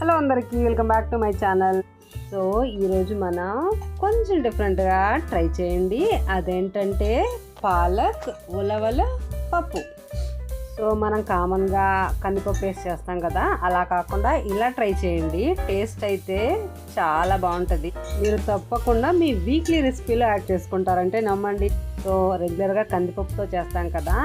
Hello అందరికీ welcome back to my channel. So ఈరోజు మనం కొంచెం డిఫరెంట్గా ట్రై చేయండి. అదేంటంటే పాలక్ ఉలవల పప్పు. సో మనం కామన్గా కందిపప్పు వేసి చేస్తాం కదా అలా కాకుండా ఇలా ట్రై చేయండి. టేస్ట్ అయితే చాలా బాగుంటుంది. మీరు తప్పకుండా మీ వీక్లీ రెసిపీలో యాడ్ చేసుకుంటారంటే నమ్మండి. సో రెగ్యులర్గా కందిపప్పుతో చేస్తాం కదా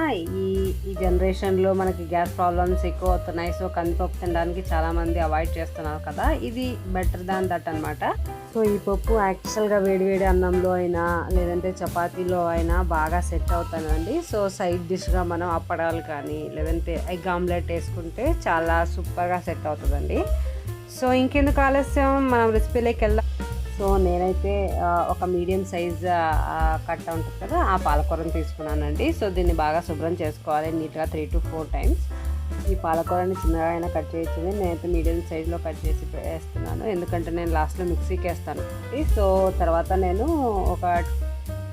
ఈ ఈ జనరేషన్లో మనకి గ్యాస్ ప్రాబ్లమ్స్ ఎక్కువ అవుతున్నాయి సో కందిపప్పు తినడానికి చాలామంది అవాయిడ్ చేస్తున్నారు కదా ఇది బెటర్ దాన్ దట్ అనమాట సో ఈ పప్పు యాక్చువల్గా వేడివేడి అన్నంలో అయినా లేదంటే చపాతీలో అయినా బాగా సెట్ అవుతానండి. సో సైడ్ డిష్గా మనం అప్పడాలు కానీ లేదంటే ఎగ్ ఆమ్లెట్ వేసుకుంటే చాలా సూపర్గా సెట్ అవుతుందండి. సో ఇంకెందుకు ఆలస్యం మనం రెసిపీలోకి వెళ్దాం. సో నేనైతే ఒక మీడియం సైజ్ కట్ట ఉంటుంది కదా ఆ పాలకూరని తీసుకున్నానండి. సో దీన్ని బాగా శుభ్రం చేసుకోవాలి నీట్గా త్రీ టు ఫోర్ టైమ్స్. ఈ పాలకూరని చిన్నగా అయినా కట్ చేయొచ్చింది నేనైతే మీడియం సైజులో కట్ చేసి వేస్తున్నాను. ఎందుకంటే నేను లాస్ట్లో మిక్సీకి వేస్తాను. సో తర్వాత నేను ఒక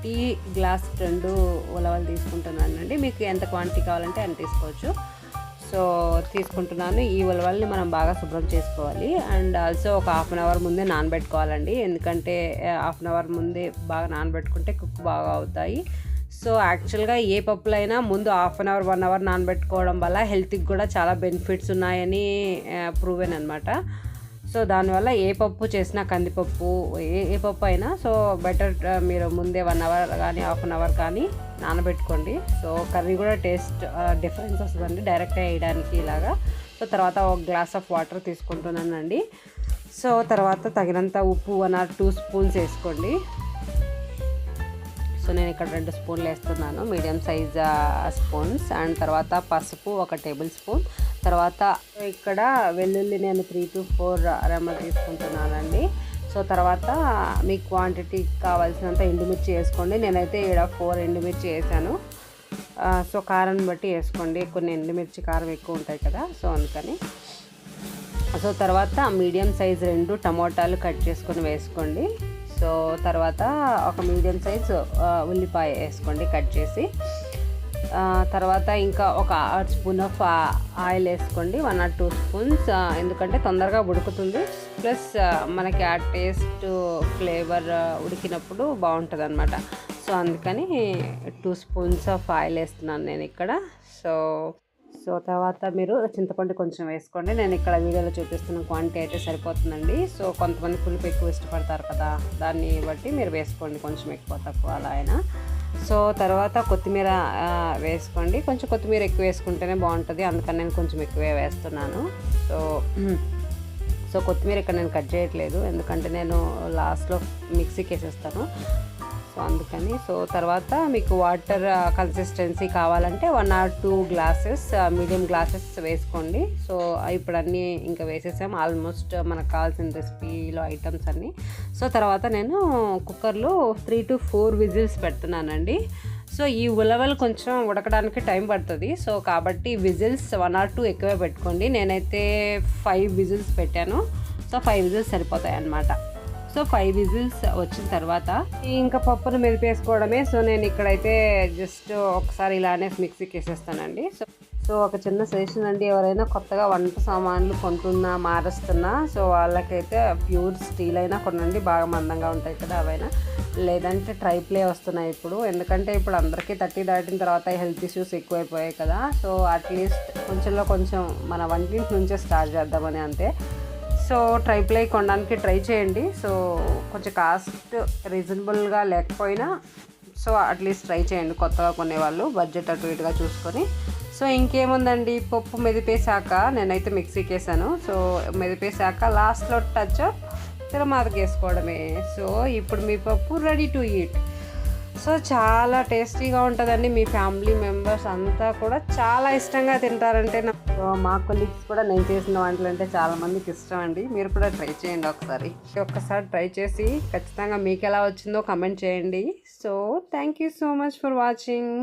టీ గ్లాస్ రెండు ఉలవలు తీసుకుంటున్నానండి. మీకు ఎంత క్వాంటిటీ కావాలంటే అంత తీసుకోవచ్చు. సో తీసుకుంటున్నాను. ఈ ఉలవల్ని మనం బాగా శుభ్రం చేసుకోవాలి. అండ్ ఆల్సో ఒక హాఫ్ అన్ అవర్ ముందే నానబెట్టుకోవాలండి. ఎందుకంటే హాఫ్ అన్ అవర్ ముందే బాగా నానబెట్టుకుంటే కుక్ బాగా అవుతాయి. సో యాక్చువల్గా ఏ పప్పులైనా ముందు half an hour one hour నానబెట్టుకోవడం వల్ల హెల్త్కి కూడా చాలా బెనిఫిట్స్ ఉన్నాయని ప్రూవెన్ అనమాట సో దానివల్ల ఏ పప్పు చేసినా కందిపప్పు ఏ ఏ పప్పు అయినా సో బెటర్ మీరు ముందే వన్ అవర్ కానీ హాఫ్ అన్ అవర్ కానీ నానబెట్టుకోండి. సో కర్రీ కూడా టేస్ట్ డిఫరెన్స్ వస్తుందండి డైరెక్ట్గా వేయడానికి ఇలాగా. సో తర్వాత ఒక గ్లాస్ ఆఫ్ వాటర్ తీసుకుంటున్నానండి. సో తర్వాత తగినంత ఉప్పు వన్ ఆర్ టూ స్పూన్స్ వేసుకోండి. సో నేను ఇక్కడ రెండు స్పూన్లు వేస్తున్నాను మీడియం సైజ్ స్పూన్స్. అండ్ తర్వాత పసుపు ఒక టేబుల్ స్పూన్. తర్వాత ఇక్కడ వెల్లుల్లి నేను త్రీ టు ఫోర్ రెమ్మ తీసుకుంటున్నానండి. సో తర్వాత మీ క్వాంటిటీ కావాల్సినంత ఎండుమిర్చి వేసుకోండి. నేనైతే ఇక్కడ ఫోర్ ఎండుమిర్చి వేసాను. సో కారం బట్టి వేసుకోండి. కొన్ని ఎండుమిర్చి కారం ఎక్కువ ఉంటాయి కదా సో అందుకని. సో తర్వాత మీడియం సైజ్ రెండు టమోటాలు కట్ చేసుకొని వేసుకోండి. సో తర్వాత ఒక మీడియం సైజ్ ఉల్లిపాయ వేసుకోండి కట్ చేసి. తర్వాత ఇంకా ఒక స్పూన్ ఆఫ్ ఆయిల్ వేసుకోండి. వన్ ఆర్ టూ స్పూన్స్ ఎందుకంటే తొందరగా ఉడుకుతుంది. ప్లస్ మనకి ఆ టేస్ట్ ఫ్లేవర్ ఉడికినప్పుడు బాగుంటుంది అనమాట సో అందుకని టూ స్పూన్స్ ఆఫ్ ఆయిల్ వేస్తున్నాను నేను ఇక్కడ. సో సో తర్వాత మీరు చింతపండు కొంచెం వేసుకోండి. నేను ఇక్కడ వీడియోలో చూపిస్తున్న క్వాంటిటీ అయితే సరిపోతుందండి. సో కొంతమంది పులుపు ఎక్కువ ఇష్టపడతారు కదా దాన్ని బట్టి మీరు వేసుకోండి కొంచెం ఎక్కువ తక్కువ అలా అయినా. సో తర్వాత కొత్తిమీర వేసుకోండి. కొంచెం కొత్తిమీర ఎక్కువ వేసుకుంటేనే బాగుంటుంది. అందుకని నేను కొంచెం ఎక్కువే వేస్తున్నాను. సో సో కొత్తిమీర ఇక్కడ నేను కట్ చేయట్లేదు. ఎందుకంటే నేను లాస్ట్లో మిక్సీకి వేసేస్తాను. సో అందుకని సో తర్వాత మీకు వాటర్ కన్సిస్టెన్సీ కావాలంటే one or two glasses medium glasses వేసుకోండి. సో ఇప్పుడు అన్నీ ఇంకా వేసేసాం. ఆల్మోస్ట్ మనకు కావాల్సిన రెసిపీలో ఐటమ్స్ అన్నీ. సో తర్వాత నేను కుక్కర్లో త్రీ టు ఫోర్ విజిల్స్ పెడుతున్నానండి. సో ఈ ఉలవలు కొంచెం ఉడకడానికి టైం పడుతుంది. సో కాబట్టి విజిల్స్ వన్ ఆర్ టూ ఎక్కువే పెట్టుకోండి. నేనైతే ఫైవ్ విజిల్స్ పెట్టాను. సో ఫైవ్ విజిల్స్ సరిపోతాయి అన్నమాట సో ఫైవ్ విజిల్స్ వచ్చిన తర్వాత ఇంకా పప్పును మెదిపేసుకోవడమే. సో నేను ఇక్కడైతే జస్ట్ ఒకసారి ఇలానే మిక్సీకి వేసేస్తానండి సో సో ఒక చిన్న సజెషన్ అండి. ఎవరైనా కొత్తగా వంట సామాన్లు కొంటున్నా మారుస్తున్నా సో వాళ్ళకైతే ప్యూర్ స్టీల్ అయినా కొనండి. బాగా మందంగా ఉంటాయి కదా అవైనా. లేదంటే ట్రై ప్లే వస్తున్నాయి ఇప్పుడు. ఎందుకంటే ఇప్పుడు అందరికీ థర్టీ దాటిన తర్వాత హెల్త్ ఇష్యూస్ ఎక్కువైపోయాయి కదా. సో అట్లీస్ట్ కొంచెంలో కొంచెం మన వంటింటి నుంచే స్టార్ట్ చేద్దామని అంతే. సో ట్రై ప్లే కొనడానికి ట్రై చేయండి. సో కొంచెం కాస్ట్ రీజనబుల్గా లేకపోయినా సో అట్లీస్ట్ ట్రై చేయండి కొత్తగా కొనేవాళ్ళు బడ్జెట్ అటు ఇటుగా చూసుకొని. సో ఇంకేముందండి? పప్పు మెదిపేశాక నేనైతే మిక్సీకి వేసాను సో మెదిపేశాక లాస్ట్లో టచ్ తిరుమాతకి వేసుకోవడమే సో ఇప్పుడు మీ పప్పు రెడీ టు ఈట్. సో చాలా టేస్టీగా ఉంటుందండి. మీ ఫ్యామిలీ మెంబర్స్ అంతా కూడా చాలా ఇష్టంగా తింటారంటే నా- సో మా కొలీగ్స్ కూడా నేను చేసిన వంటలు అంటే చాలా మందికి ఇష్టం అండి. మీరు కూడా ట్రై చేయండి ఒకసారి. ఒక్కసారి ట్రై చేసి ఖచ్చితంగా మీకు ఎలా వచ్చిందో కమెంట్ చేయండి. So thank you so much for watching